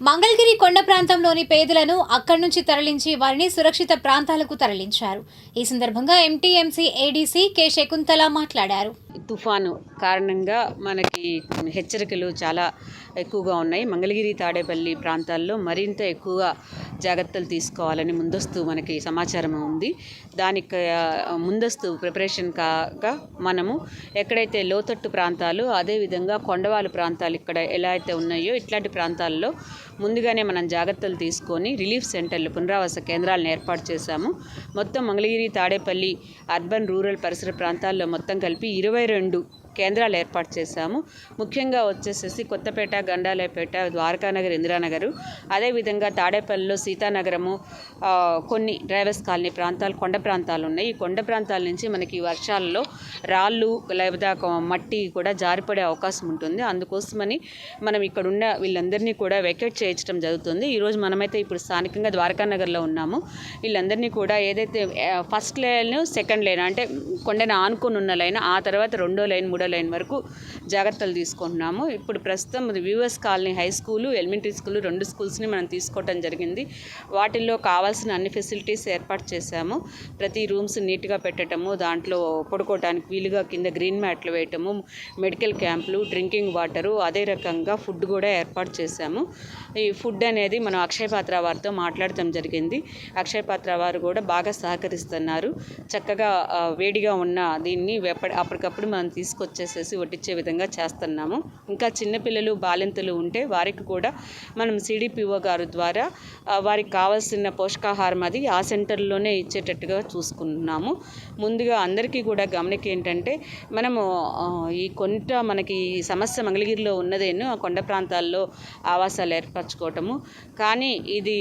మంగళగిరి కొండ ప్రాంతంలోని పేదలను అక్కడి నుంచి తరలించి వారిని సురక్షిత ప్రాంతాలకు తరలించారు. ఈ సందర్భంగా ఎంటీఎంసీ ఏడీసీ కె శకుంతల మాట్లాడారు. తుఫాను కారణంగా మనకి హెచ్చరికలు చాలా ఎక్కువగా ఉన్నాయి. మంగళగిరి తాడేపల్లి ప్రాంతాల్లో మరింత ఎక్కువగా జాగ్రత్తలు తీసుకోవాలని ముందస్తు మనకి సమాచారం ఉంది. దానికి ముందస్తు ప్రిపరేషన్ కాగా మనము ఎక్కడైతే లోతట్టు ప్రాంతాలు అదేవిధంగా కొండవాలు ప్రాంతాలు ఇక్కడ ఎలా అయితే ఉన్నాయో ఇట్లాంటి ప్రాంతాల్లో ముందుగానే మనం జాగ్రత్తలు తీసుకొని రిలీఫ్ సెంటర్లు పునరావాస కేంద్రాలను ఏర్పాటు చేశాము. మొత్తం మంగళగిరి తాడేపల్లి అర్బన్ రూరల్ పరిసర ప్రాంతాల్లో మొత్తం కలిపి ఇరవై రెండు కేంద్రాలు ఏర్పాటు చేశాము. ముఖ్యంగా వచ్చేసేసి కొత్తపేట గండాలయపేట ద్వారకానగర్ ఇందిరానగరు. అదేవిధంగా తాడేపల్లిలో సీతానగరము కొన్ని డ్రైవర్స్ కాలనీ ప్రాంతాలు కొండ ప్రాంతాలు ఉన్నాయి. ఈ కొండ ప్రాంతాల నుంచి మనకి వర్షాలలో రాళ్ళు లేదా మట్టి కూడా జారిపడే అవకాశం ఉంటుంది. అందుకోసమని మనం ఇక్కడ ఉన్న వీళ్ళందరినీ కూడా వెకేట్ చేయించడం జరుగుతుంది. ఈరోజు మనమైతే ఇప్పుడు స్థానికంగా ద్వారకానగర్లో ఉన్నాము. వీళ్ళందరినీ కూడా ఏదైతే ఫస్ట్ లైన్ సెకండ్ లైన్ అంటే కొండను ఆనుకొని ఉన్న లైన్ ఆ తర్వాత రెండో లైన్ మూడో లైన్ వరకు జాగ్రత్తలు తీసుకుంటున్నాము. ఇప్పుడు ప్రస్తుతం viewers colony high school elementary school రెండు స్కూల్స్ని మనం తీసుకోవటం జరిగింది. వాటిల్లో కావాల్సిన అన్ని ఫెసిలిటీస్ ఏర్పాటు చేశాము. ప్రతి రూమ్స్ నీట్గా పెట్టడము దాంట్లో పడుకోవడానికి వీలుగా కింద గ్రీన్ మ్యాట్లు వేయటము మెడికల్ క్యాంపులు డ్రింకింగ్ వాటరు అదే రకంగా ఫుడ్ కూడా ఏర్పాటు చేశాము. ఈ ఫుడ్ అనేది మనం అక్షయ పాత్ర వారితో మాట్లాడటం జరిగింది. అక్షయ పాత్ర వారు కూడా బాగా సహకరిస్తున్నారు. చక్కగా వేడిగా ఉన్న దీన్ని అప్పటికప్పుడు మనం తీసుకొచ్చి వచ్చేసేసి వడ్డించే విధంగా చేస్తున్నాము. ఇంకా చిన్నపిల్లలు బాలింతలు ఉంటే వారికి కూడా మనం సిడిపిఓ గారు ద్వారా వారికి కావాల్సిన పోషకాహారం అది ఆ సెంటర్లోనే ఇచ్చేటట్టుగా చూసుకుంటున్నాము ముందుగా అందరికీ కూడా గమనిక ఏంటంటే మనము ఈ కొంట మనకి ఈ సమస్య మంగళగిరిలో ఉన్నదేను ఆ కొండ ప్రాంతాల్లో ఆవాసాలు ఏర్పరచుకోవటము. కానీ ఇది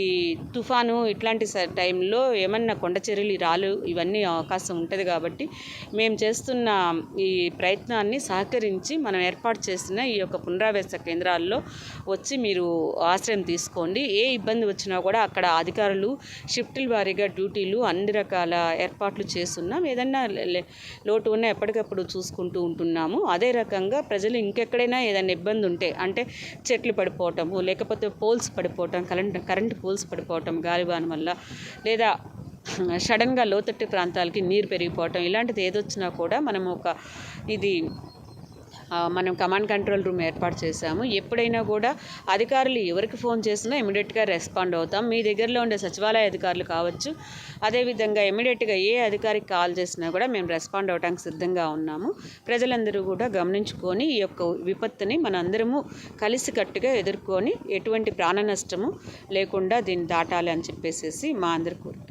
తుఫాను ఇట్లాంటి టైంలో ఏమన్నా కొండ చర్యలు రాలు రాళ్ళు ఇవన్నీ అవకాశం ఉంటుంది కాబట్టి మేము చేస్తున్న ఈ ప్రభుత్వాన్ని సహకరించి మనం ఏర్పాటు చేసిన ఈ యొక్క పునరావాస కేంద్రాల్లో వచ్చి మీరు ఆశ్రయం తీసుకోండి. ఏ ఇబ్బంది వచ్చినా కూడా అక్కడ అధికారులు షిఫ్టుల వారీగా డ్యూటీలు అన్ని రకాల ఏర్పాట్లు చేస్తున్నాం ఏదన్నా లోటు ఉన్నా ఎప్పటికప్పుడు చూసుకుంటూ ఉంటున్నాము. అదే రకంగా ప్రజలు ఇంకెక్కడైనా ఏదైనా ఇబ్బంది ఉంటే అంటే చెట్లు పడిపోవటము లేకపోతే పోల్స్ పడిపోవటం కరెంట్ కరెంట్ పోల్స్ పడిపోవటం గాలిబాన్ వల్ల లేదా సడన్గా లోతట్టు ప్రాంతాలకి నీరు పెరిగిపోవటం ఇలాంటిది ఏదొచ్చినా కూడా మనం ఒక ఇది మనం కమాండ్ కంట్రోల్ రూమ్ ఏర్పాటు చేశాము. ఎప్పుడైనా కూడా అధికారులు ఎవరికి ఫోన్ చేసినా ఇమీడియట్గా రెస్పాండ్ అవుతాం. మీ దగ్గరలో ఉండే సచివాలయ అధికారులు కావచ్చు. అదేవిధంగా ఇమీడియట్గా ఏ అధికారికి కాల్ చేసినా కూడా మేము రెస్పాండ్ అవడానికి సిద్ధంగా ఉన్నాము. ప్రజలందరూ కూడా గమనించుకొని ఈ యొక్క విపత్తుని మనందరము కలిసికట్టుగా ఎదుర్కొని ఎటువంటి ప్రాణ నష్టము లేకుండా దీన్ని దాటాలి అని చెప్పేసి మా అందరి కోరిక.